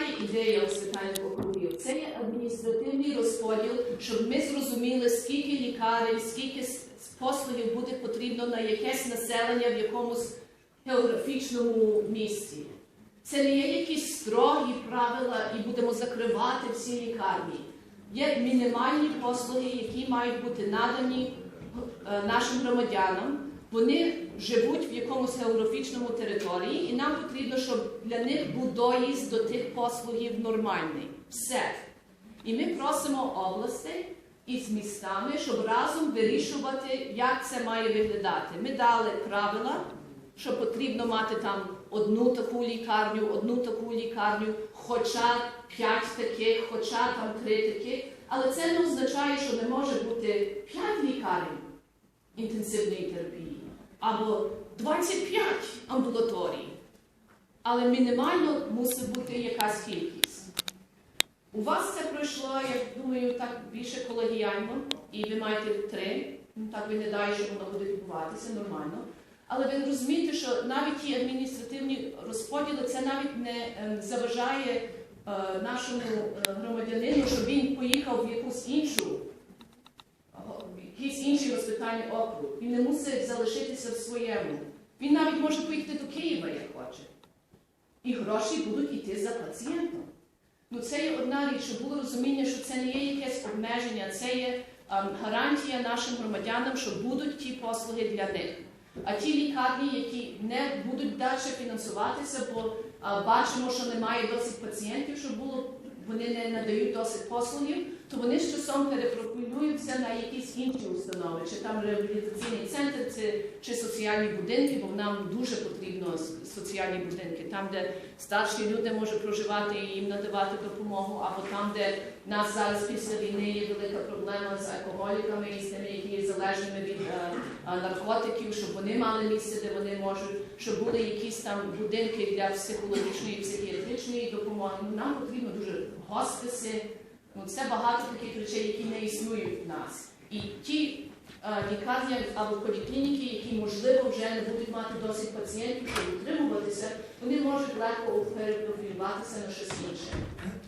є ідея госпітальних округів. Це є адміністративний розподіл, щоб ми зрозуміли, скільки лікарень, скільки послугів буде потрібно на якесь населення в якомусь географічному місці. Це не є якісь строгі правила і будемо закривати всі лікарні. Є мінімальні послуги, які мають бути надані е, нашим громадянам. Вони живуть в якомусь географічному території, і нам потрібно, щоб для них був доїзд до тих послугів нормальний. Все. І ми просимо областей із містами, щоб разом вирішувати, як це має виглядати. Ми дали правила, що потрібно мати там одну таку лікарню, одну таку лікарню, хоча п'ять таких, хоча там три таких. Але це не означає, що не може бути п'ять лікарень інтенсивної терапії або 25 амбулаторій. Але мінімально мусить бути якась кількість. У вас це пройшло, я думаю, так більше колегіально, і ви маєте три. Ну, Так виглядає, що воно буде відбуватися нормально. Але ви розумієте, що навіть ті адміністративні розподіли це навіть не ем, заважає е, нашому е, громадянину, щоб він поїхав в якусь іншу, в якийсь інший госпітальний округ. Він не мусить залишитися в своєму. Він навіть може поїхати до Києва, як хоче. І гроші будуть йти за пацієнтом. Ну, це є одна річ, щоб було розуміння, що це не є якесь обмеження, це є ем, гарантія нашим громадянам, що будуть ті послуги для них. А ті лікарні, які не будуть далі фінансуватися, бо а, бачимо, що немає досить пацієнтів, щоб було вони не надають досить послугів, то вони з часом перепрофілюються на якісь інші установи, чи там реабілітаційний центр, чи, чи соціальні будинки, бо нам дуже потрібно соціальні будинки, там, де старші люди можуть проживати і їм надавати допомогу, або там, де нас зараз після війни є велика проблема з алкоголіками і з тими, які є залежними від е, е, наркотиків, щоб вони мали місце, де вони можуть, щоб були якісь там будинки для психологічної і психіатричної допомоги. Нам потрібно дуже госписи. Ну, це багато таких речей, які не існують в нас. І ті е, лікарні або поліклініки, які можливо вже не будуть мати досить пацієнтів, щоб утримуватися, вони можуть легко перепрофілюватися на щось інше.